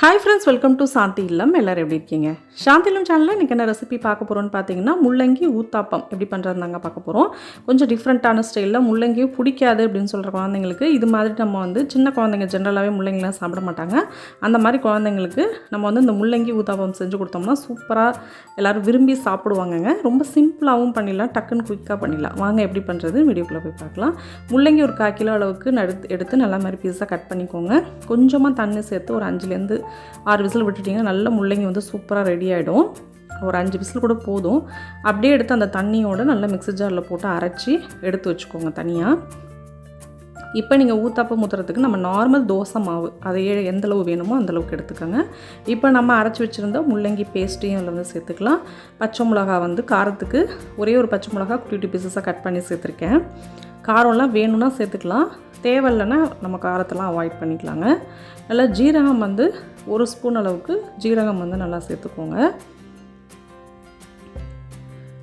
Hi friends welcome to Shanthi Illam எல்லோரும் எப்படி இருக்கீங்க? சாந்தி இல்லம் சேனலில் இன்றைக்கி என்ன ரெசிபி பார்க்க போகிறோன்னு பார்த்தீங்கன்னா முள்ளங்கி ஊத்தாப்பம். எப்படி பண்ணுறது தாங்க பார்க்க போகிறோம் கொஞ்சம் டிஃப்ரெண்ட்டான ஸ்டைலில் முள்ளங்கியும் பிடிக்காது அப்படின்னு சொல்கிற குழந்தைங்களுக்கு இது மாதிரி நம்ம வந்து சின்ன குழந்தைங்க ஜென்ரலாகவே முள்ளங்கிலாம் சாப்பிட மாட்டாங்க. அந்த மாதிரி குழந்தைங்களுக்கு நம்ம வந்து இந்த முள்ளங்கி ஊத்தாப்பம் செஞ்சு கொடுத்தோம்னா சூப்பராக எல்லோரும் விரும்பி சாப்பிடுவாங்கங்க. ரொம்ப சிம்பிளாகவும் பண்ணிடலாம் டக்குன்னு குயிக்காக பண்ணிடலாம். வாங்க எப்படி பண்ணுறது வீடியோக்குள்ளே போய் பார்க்கலாம். முள்ளங்கி ஒரு கால் கிலோ அளவுக்கு நடுத்து எடுத்து நல்லா மாதிரி பீஸாக கட் பண்ணிக்கோங்க. கொஞ்சமாக தண்ணி சேர்த்து ஒரு அஞ்சுலேருந்து ஆறு விசில் விட்டுட்டிங்கன்னா நல்ல முள்ளங்கி வந்து சூப்பராக ரெடி ஆகிடும் ஒரு அஞ்சு விசில் கூட போதும். அப்படியே எடுத்து அந்த தண்ணியோடு நல்லா மிக்ஸி ஜாரில் போட்டு அரைச்சி எடுத்து வச்சுக்கோங்க தனியாக இப்போ நீங்கள் ஊத்தாப்பம் ஊற்றுறதுக்கு நம்ம நார்மல் தோசை மாவு அதை எந்த அளவு வேணுமோ அந்தளவுக்கு எடுத்துக்கோங்க. இப்போ நம்ம அரைச்சி வச்சுருந்தா முள்ளங்கி பேஸ்ட்டையும் அதில் வந்து சேர்த்துக்கலாம். பச்சை மிளகா வந்து காரத்துக்கு ஒரே ஒரு பச்சை மிளகா குட்டி குட்டி பீசஸாக கட் பண்ணி சேர்த்துருக்கேன். காரம்லாம் வேணும்னா சேர்த்துக்கலாம். தேவையில்லைன்னா நம்ம காரத்தெல்லாம் அவாய்ட் பண்ணிக்கலாங்க. நல்லா ஜீரகம் வந்து ஒரு ஸ்பூன் அளவுக்கு ஜீரகம் வந்து நல்லா சேர்த்துக்கோங்க.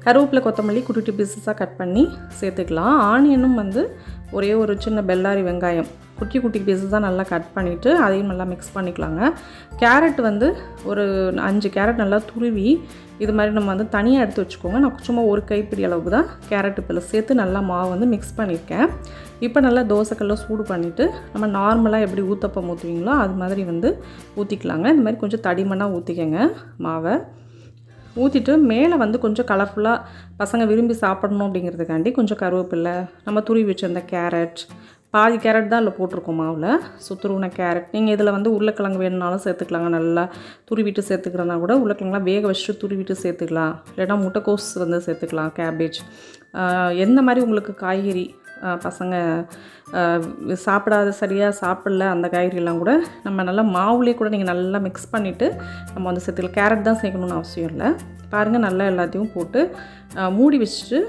கருவேப்பிலை கொத்தமல்லி குட்டி குட்டி பீசஸாக கட் பண்ணி சேர்த்துக்கலாம். ஆனியனும் வந்து ஒரே ஒரு சின்ன பெல்லாரி வெங்காயம். குட்டி குட்டி பீசஸாக நல்லா கட் பண்ணிவிட்டு அதையும் நல்லா மிக்ஸ் பண்ணிக்கலாங்க. கேரட் வந்து ஒரு அஞ்சு கேரட் நல்லா துருவி இது மாதிரி நம்ம வந்து தனியாக எடுத்து வச்சுக்கோங்க. நான் சும்மா ஒரு கைப்பிடி அளவுக்கு தான் கேரட் பிள்ளை சேர்த்து நல்லா மாவு வந்து மிக்ஸ் பண்ணியிருக்கேன் இப்போ நல்லா தோசைக்கல்ல சூடு பண்ணிவிட்டு நம்ம நார்மலாக எப்படி ஊத்தப்பம் ஊற்றுவீங்களோ அது மாதிரி வந்து ஊற்றிக்கலாங்க இந்த மாதிரி கொஞ்சம் தடிமனாக ஊற்றிக்கங்க மாவை. ஊற்றிட்டு மேலே வந்து கொஞ்சம் கலர்ஃபுல்லாக பசங்க விரும்பி சாப்பிடணும் அப்படிங்கிறதுக்காண்டி கொஞ்சம் கருவேப்பில்லை நம்ம துருவி வச்சுருந்த கேரட் பாதி கேரட் தான் அதில் போட்டிருக்கோம் மாவில். ஸோ துருவின கேரட் நீங்கள் இதில் வந்து உருளைக்கிழங்கு வேணுனாலும் சேர்த்துக்கலாங்க. நல்லா துருவிட்டு சேர்த்துக்கிறனா கூட உருளைக்கிழங்குலாம் வேக வச்சுட்டு துருவிட்டு சேர்த்துக்கலாம். இல்லைனா முட்டைக்கோஸ் வந்து சேர்த்துக்கலாம் கேபேஜ் எந்த மாதிரி உங்களுக்கு காய்கறி பசங்க சாப்பிடாத சரியாக சாப்பிடல அந்த காய்கறிலாம் கூட நம்ம நல்லா மாவுலேயே கூட நீங்கள் நல்லா மிக்ஸ் பண்ணிவிட்டு நம்ம வந்து சேர்த்துக்கலாம். கேரட் தான் சேர்க்கணுன்னு அவசியம் இல்லை. பாருங்கள் நல்லா எல்லாத்தையும் போட்டு மூடி வச்சுட்டு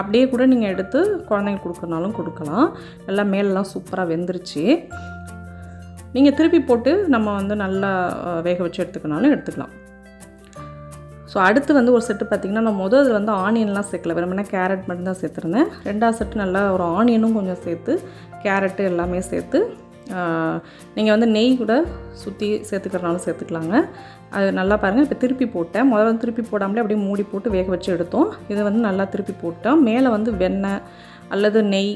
அப்படியே கூட நீங்கள் எடுத்து குழந்தைங்க கொடுக்குறனாலும் கொடுக்கலாம். நல்லா மேலெலாம் சூப்பராக வெந்துருச்சு. நீங்கள் திருப்பி போட்டு நம்ம வந்து நல்லா வேக வச்சு எடுத்துக்கனாலும் எடுத்துக்கலாம். ஸோ அடுத்து வந்து ஒரு செட்டு பார்த்திங்கன்னா நான் முதல் வந்து ஆனியன்லாம் சேர்க்கல. வெறும்னா கேரட் மட்டும் தான் சேர்த்துருந்தேன். ரெண்டாவது செட்டு நல்லா ஒரு ஆனியனும் கொஞ்சம் சேர்த்து கேரட்டு எல்லாமே சேர்த்து நீங்கள் வந்து நெய் கூட சுற்றி சேர்த்துக்கிறனாலும் சேர்த்துக்கலாங்க. அது நல்லா பாருங்கள் இப்போ திருப்பி போட்டேன். முதல்ல வந்து திருப்பி போடாமலே அப்படியே மூடி போட்டு வேக வச்சு எடுத்தோம். இதை வந்து நல்லா திருப்பி போட்டோம். மேலே வந்து வெண்ணெய் அல்லது நெய்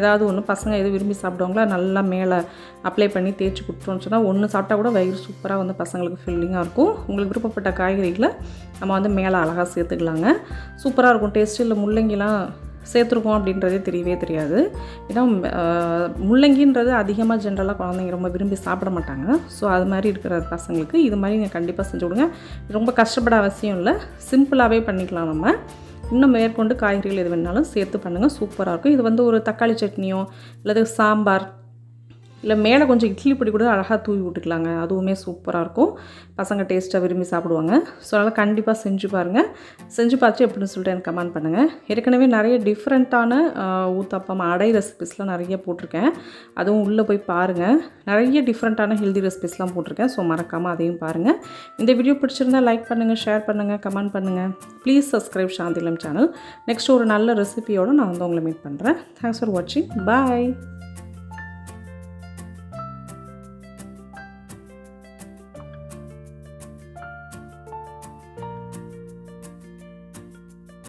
ஏதாவது ஒன்று பசங்க எது விரும்பி சாப்பிடுவாங்களோ நல்லா மேலே அப்ளை பண்ணி தேய்ச்சி கொடுத்தோம்னு சொன்னால் ஒன்று சாப்பிட்டா கூட வயிறு சூப்பராக வந்து பசங்களுக்கு ஃபில்லிங்காக இருக்கும். உங்களுக்கு விருப்பப்பட்ட காய்கறிகளை நம்ம வந்து மேலே அழகாக சேர்த்துக்கலாங்க. சூப்பராக இருக்கும். டேஸ்ட்டு இல்லை முள்ளங்கிலாம் சேர்த்துருக்கோம் அப்படின்றதே தெரியவே தெரியாது. ஏன்னா முள்ளங்கின்றது அதிகமாக ஜென்ரலாக குழந்தைங்க ரொம்ப விரும்பி சாப்பிட மாட்டாங்க. ஸோ அது மாதிரி இருக்கிற பசங்களுக்கு இது மாதிரி நீங்கள் கண்டிப்பாக செஞ்சு கொடுங்க. ரொம்ப கஷ்டப்பட அவசியம் இல்லை. சிம்பிளாகவே பண்ணிக்கலாம் நம்ம. இன்னும் மேற்கொண்டு காய்கறிகள் எது வேணாலும் சேர்த்து பண்ணுங்கள் சூப்பராக இருக்கும். இது வந்து ஒரு தக்காளி சட்னியோ அல்லது சாம்பார் இல்லை மேலே கொஞ்சம் இட்லி பொடி கூட அழகாக தூவி விட்டுக்கலாங்க. அதுவுமே சூப்பராக இருக்கும். பசங்க டேஸ்ட்டாக விரும்பி சாப்பிடுவாங்க. ஸோ அதனால் கண்டிப்பாக செஞ்சு பாருங்கள் செஞ்சு பார்த்து எப்படின்னு சொல்லிட்டு எனக்கு கமெண்ட் பண்ணுங்கள் ஏற்கனவே நிறைய டிஃப்ரெண்ட்டான ஊத்தப்பம் அடை ரெசிபிஸ்லாம் நிறைய போட்டிருக்கேன். அதுவும் உள்ளே போய் பாருங்கள் நிறைய டிஃப்ரெண்ட்டான ஹெல்தி ரெசிபிஸ்லாம் போட்டிருக்கேன். ஸோ மறக்காமல் அதையும் பாருங்கள் இந்த வீடியோ பிடிச்சிருந்தால் லைக் பண்ணுங்கள் ஷேர் பண்ணுங்கள் கமெண்ட் பண்ணுங்கள் please subscribe Shanthillam channel next ஒரு நல்ல ரெசிபியோடு நான் வந்து உங்களை மீட் பண்ணுறேன் தேங்க்ஸ் ஃபார் வாட்சிங் பாய்